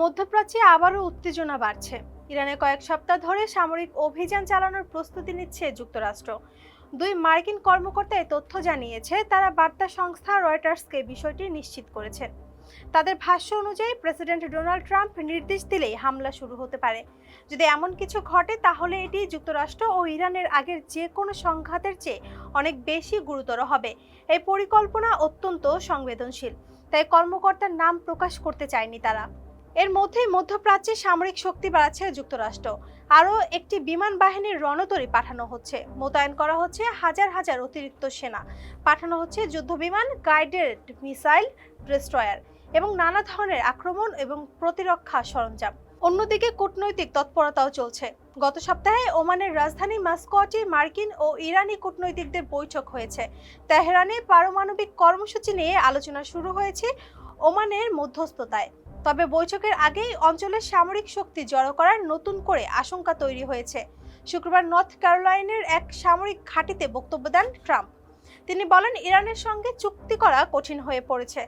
মধ্যপ্রাচ্যে আবারও উত্তেজনা বাড়ছে। ইরানে কয়েক সপ্তাহ ধরে সামরিক অভিযান চালানোর প্রস্তুতি নিচ্ছে যুক্তরাষ্ট্র। দুই মার্কিন কর্মকর্তা তথ্য জানিয়েছে, তারা বার্তা সংস্থা রয়টার্সকে বিষয়টি নিশ্চিত করেছেন তাদের ভাষ্য অনুযায়ী, প্রেসিডেন্ট ডোনাল্ড ট্রাম্প নির্দেশ দিলেই হামলা শুরু হতে পারে। যদি এমন কিছু ঘটে, তাহলে এটি যুক্তরাষ্ট্র ও ইরানের আগের যে কোনো সংঘাতের চেয়ে অনেক বেশি গুরুতর হবে। এই পরিকল্পনা অত্যন্ত সংবেদনশীল, তাই কর্মকর্তার নাম প্রকাশ করতে চায়নি তারা। এর মধ্যেই মধ্যপ্রাচ্যে সামরিক শক্তি বাড়াচ্ছে যুক্তরাষ্ট্র। আরও একটি বিমান বাহিনীর রণতরী পাঠানো হচ্ছে। মোতায়েন করা হচ্ছে হাজার হাজার অতিরিক্ত সেনা। পাঠানো হচ্ছে যুদ্ধবিমান, গাইডেড মিসাইল, ডেস্ট্রয়ার এবং নানা ধরনের আক্রমণ এবং প্রতিরক্ষা সরঞ্জাম। অন্যদিকে কূটনৈতিক তৎপরতাও চলছে। গত সপ্তাহে ওমানের রাজধানী মাস্কোয়াটে, মার্কিন ও ইরানি কূটনৈতিকদের বৈঠক হয়েছে। তেহরানে পারমাণবিক কর্মসূচি নিয়ে আলোচনা শুরু হয়েছে। ওমানের মধ্যস্থতায়। তবে বৈঠকের আগেই অঞ্চলের সামরিক শক্তি জড়ো করার নতুন করে আশঙ্কা তৈরি হয়েছে। শুক্রবার নর্থ ক্যারোলাইনের এক সামরিক ঘাঁটিতে বক্তব্য দেন ট্রাম্প। তিনি বলেন, ইরানের সঙ্গে চুক্তি করা কঠিন হয়ে পড়েছে।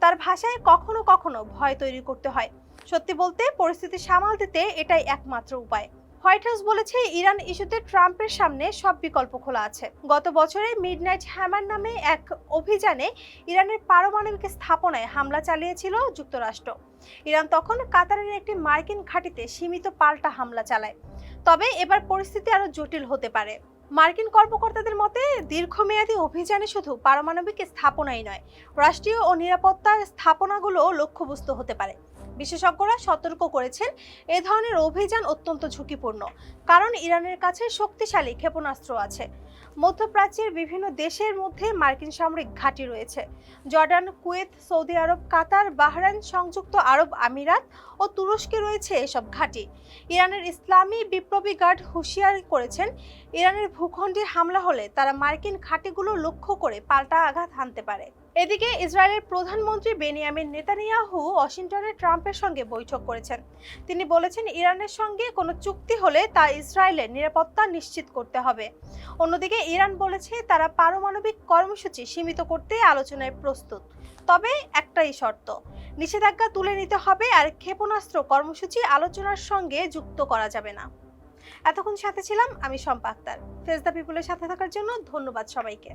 তার ভাষায় কখনো কখনো ভয় তৈরি করতে হয়। সত্যি বলতে, পরিস্থিতি সামাল দিতে এটাই একমাত্র উপায়। হোয়াইট হাউস বলেছে, ইরান ইস্যুতে ট্রাম্পের সামনে সব বিকল্প খোলা আছে। গত বছরে মিডনাইট হ্যামার নামে এক অভিযানে ইরানের পারমাণবিক স্থাপনায় হামলা চালিয়েছিল যুক্তরাষ্ট্র। ইরান তখন কাতারের একটি মার্কিন ঘাঁটিতে সীমিত পাল্টা হামলা চালায়। তবে এবার পরিস্থিতি আরও জটিল হতে পারে। মার্কিন কর্মকর্তাদের মতে, দীর্ঘমেয়াদী অভিযানে শুধু পারমাণবিক স্থাপনাই নয়, রাষ্ট্রীয় ও নিরাপত্তা স্থাপনাগুলো লক্ষ্যবস্তু হতে পারে। বিশেষজ্ঞরা সতর্ক করেছেন, এ ধরনের অভিযান অত্যন্ত ঝুঁকিপূর্ণ, কারণ ইরানের কাছে শক্তিশালী ক্ষেপণাস্ত্র আছে। মধ্যপ্রাচ্যের বিভিন্ন দেশের মধ্যে মার্কিন সামরিক ঘাঁটি রয়েছে। Jordan, Kuwait, Saudi Arab, Qatar, Bahrain সংযুক্ত আরব আমিরাত ও তুরস্কে রয়েছে এসব ঘাঁটি। ইরানের ইসলামী বিপ্লবী গার্ড হুঁশিয়ারি করেছেন, ইরানের ভূখণ্ডে হামলা হলে তারা মার্কিন ঘাঁটিগুলো লক্ষ্য করে পাল্টা আঘাত হানতে পারে। এদিকে ইসরায়েলের প্রধানমন্ত্রী বেনিয়ামিন নেতানিয়াহু ওয়াশিংটনে ট্রাম্পের সঙ্গে বৈঠক করেছেন। তিনি বলেছেন, ইরানের সঙ্গে কোনো চুক্তি হলে তা ইসরায়েলের নিরাপত্তা নিশ্চিত করতে হবে। অন্যদিকে ইরান বলেছে, তারা পারমাণবিক কর্মসূচি সীমিত করতে আলোচনায় প্রস্তুত। তবে একটাই শর্ত, নিষেধাজ্ঞা তুলে নিতে হবে আর ক্ষেপণাস্ত্র কর্মসূচি আলোচনার সঙ্গে যুক্ত করা যাবে না। এতক্ষণ সাথে ছিলাম আমি ফেস দ্য পিপুলের সাথে থাকার জন্য ধন্যবাদ সবাইকে।